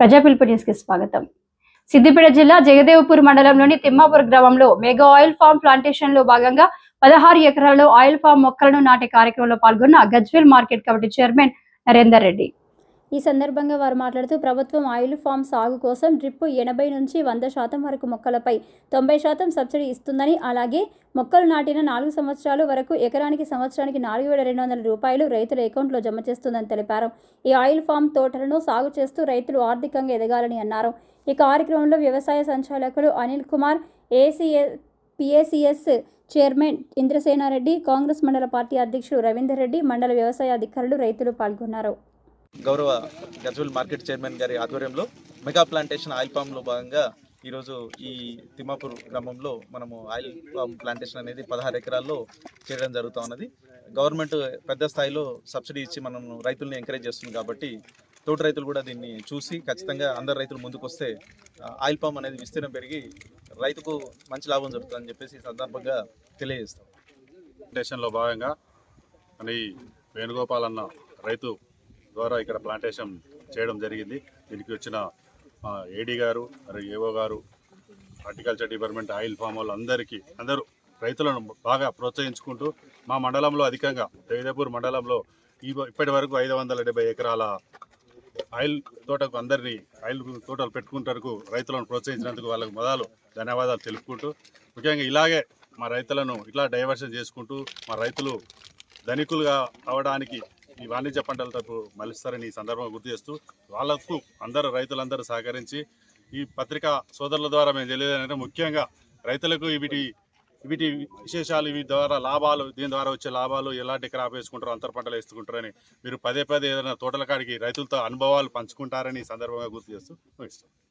ప్రజాపిలుపు న్యూస్కి స్వాగతం. సిద్దిపేట జిల్లా జగదేవపూర్ మండలంలోని తిమ్మాపూర్ గ్రామంలో మెగా ఆయిల్ ఫామ్ ప్లాంటేషన్లో భాగంగా పదహారు ఎకరాల్లో ఆయిల్ ఫామ్ మొక్కలను నాటే కార్యక్రమంలో పాల్గొన్న Gajwel market committee chairman Narender Reddy. ఈ సందర్భంగా వారు మాట్లాడుతూ ప్రభుత్వం ఆయిల్ ఫామ్ సాగు కోసం డ్రిప్ ఎనభై నుంచి వంద శాతం వరకు మొక్కలపై తొంభై శాతం సబ్సిడీ ఇస్తుందని అలాగే మొక్కలు నాటిన నాలుగు సంవత్సరాల వరకు ఎకరానికి సంవత్సరానికి నాలుగు వేల రెండు వందల రూపాయలు రైతుల అకౌంట్లో జమ చేస్తుందని తెలిపారు. ఈ ఆయిల్ ఫామ్ తోటలను సాగు చేస్తూ రైతులు ఆర్థికంగా ఎదగాలని అన్నారు. ఈ కార్యక్రమంలో వ్యవసాయ సంచాలకులు Anil Kumar ACA PACS chairman Indrasena Reddy Congress మండల పార్టీ అధ్యక్షుడు రవీందర్ రెడ్డి మండల వ్యవసాయ అధికారులు రైతులు పాల్గొన్నారు. గౌరవ గజ్వల్ మార్కెట్ చైర్మన్ గారి ఆధ్వర్యంలో మెగా ప్లాంటేషన్ ఆయిల్ పామ్లో భాగంగా ఈరోజు ఈ తిమ్మాపూర్ గ్రామంలో మనము ఆయిల్ పామ్ ప్లాంటేషన్ అనేది పదహారు ఎకరాల్లో చేయడం జరుగుతూ ఉన్నది. గవర్నమెంట్ పెద్ద స్థాయిలో సబ్సిడీ ఇచ్చి మనం రైతుల్ని ఎంకరేజ్ చేస్తుంది కాబట్టి తోటి రైతులు కూడా దీన్ని చూసి ఖచ్చితంగా అందరు రైతులు ముందుకొస్తే ఆయిల్ పామ్ అనేది విస్తీర్ణం పెరిగి రైతుకు మంచి లాభం జరుగుతుందని చెప్పేసి సందర్భంగా తెలియజేస్తాం. ప్లాంటేషన్లో భాగంగా అని వేణుగోపాల్ అన్న రైతు ద్వారా ఇక్కడ ప్లాంటేషన్ చేయడం జరిగింది. దీనికి వచ్చిన ఏడీ గారు మరియు ఏఓ గారు హార్టికల్చర్ డిపార్ట్మెంట్ ఆయిల్ ఫామ్ వాళ్ళు అందరికీ అందరూ రైతులను బాగా ప్రోత్సహించుకుంటూ మా మండలంలో అధికంగా జగదేపూర్ మండలంలో ఈ ఇప్పటి వరకు ఐదు వందల డెబ్బై ఎకరాల ఆయిల్ తోటకు అందరినీ ఆయిల్ తోటలు పెట్టుకుంటకు రైతులను ప్రోత్సహించినందుకు వాళ్ళకు మొదలు ధన్యవాదాలు తెలుపుకుంటూ ముఖ్యంగా ఇలాగే మా రైతులను ఇట్లా డైవర్షన్ చేసుకుంటూ మా రైతులు ధనికులుగా అవడానికి ఈ వాణిజ్య పంటల తరపు మలుస్తారని ఈ సందర్భంగా గుర్తు చేస్తూ వాళ్ళకు అందరూ రైతులందరూ సహకరించి ఈ పత్రికా సోదరుల ద్వారా మేము తెలియదంటే ముఖ్యంగా రైతులకు వీటి వీటి విశేషాలు వీటి ద్వారా లాభాలు దీని ద్వారా వచ్చే లాభాలు ఎలాంటి క్రాప్ వేసుకుంటారో అంతర పంటలు వేసుకుంటారని మీరు పదే పదే ఏదైనా తోటల కాడికి రైతులతో అనుభవాలు పంచుకుంటారని ఈ సందర్భంగా గుర్తు చేస్తూ